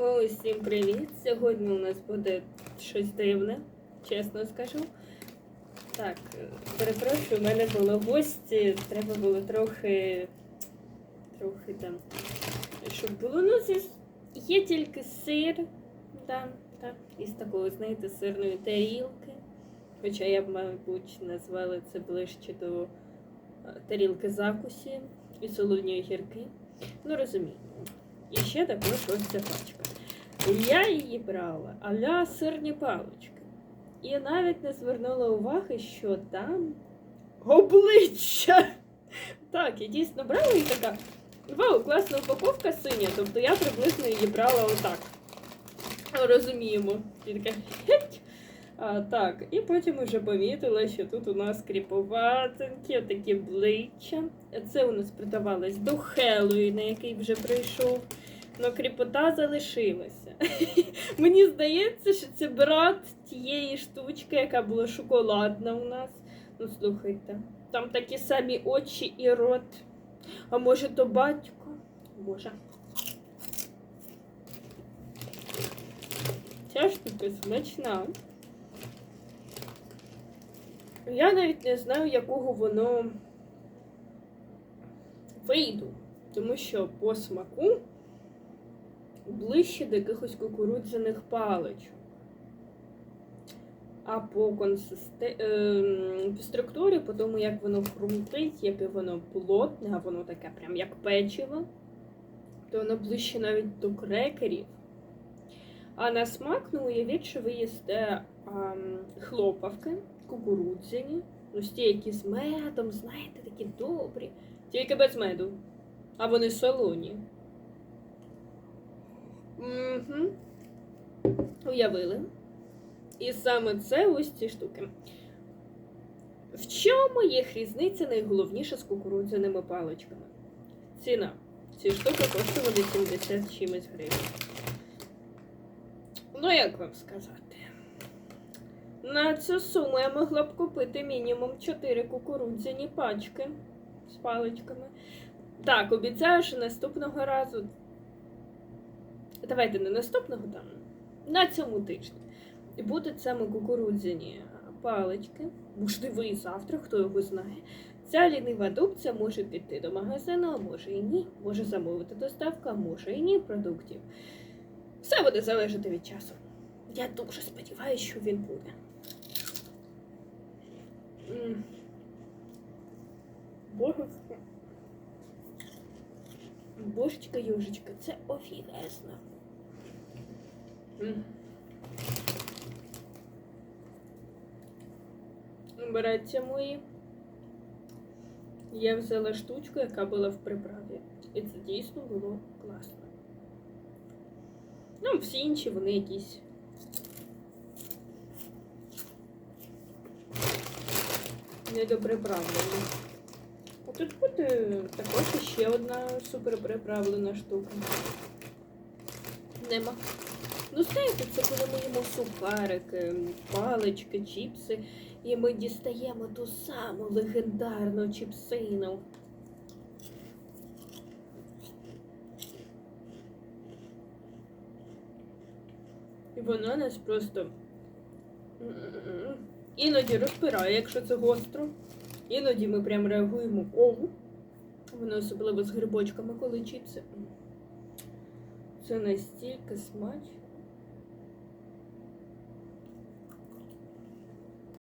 Усім привіт! Сьогодні у нас буде щось дивне, чесно скажу. Так, е, перепрошую, у мене були гості, треба було трохи. трохи там. Щоб було. Ну, зі... є тільки сир, там, так, із такої, знаєте, сирної тарілки. Хоча я б, мабуть, назвала це ближче до е, тарілки закусі і солоні огірки. Ну, розумію. І ще також ось ця пачка. Я її брала аля сирні палички. І навіть не звернула уваги, що там обличчя. Так, я дійсно брала і така. Вау, класна упаковка синя, тобто я приблизно її брала отак. Розуміємо. І така геть. А, так, і потім вже помітила, що тут у нас кріповатенькі, такі обличчя. Це у нас придавалось до Хеллоуіна, який вже прийшов. Но кріпота залишилася. Мені здається, що це брат тієї штучки, яка була шоколадна у нас. Ну, слухайте, там такі самі очі і рот. А може, то батько? Може. Ця штука смачна. Я навіть не знаю, якого воно вийду, тому що по смаку ближче до якихось кукурудзяних паличок. А по консисте... ем, по структурі, по тому, як воно хрумтить, яке воно плотне, а воно таке прям як печиво, то воно ближче навіть до крекерів. А на смак, ну уявіть, що ви їсте ем, хлопавки, кукурудзяні, ось ті, які з медом, знаєте, такі добрі, тільки без меду. А вони солоні. Угу. Уявили. І саме це ось ці штуки. В чому їх різниця найголовніше з кукурудзяними паличками? Ціна. Ці штуки коштували 70 чимось гривень. Ну, як вам сказати? На цю суму я могла б купити мінімум 4 кукурудзяні пачки з паличками. Так, обіцяю, що наступного разу давайте не наступного там, на цьому тижні. І будуть саме кукурудзяні палички, можливо, і завтра, хто його знає. Ця лінива дубця може піти до магазину, а може і ні. Може замовити доставку, а може і ні продуктів. Все буде залежати від часу. Я дуже сподіваюся, що він буде. М. Божечка. Южечка, це офігезно. Береться мої. Я взяла штучку, яка була в приправі. І це дійсно було класно. Ну, всі інші вони якісь. Недоприправлені. А тут буде також ще одна суперприправлена штука. Нема. Ну, знаєте, це коли ми їмо сухарики, палички, чіпси, і ми дістаємо ту саму легендарну чіпсину. І вона нас просто іноді розпирає, якщо це гостро. Іноді ми прям реагуємо кову. Воно особливо з грибочками, коли чіпси. Це настільки смачно.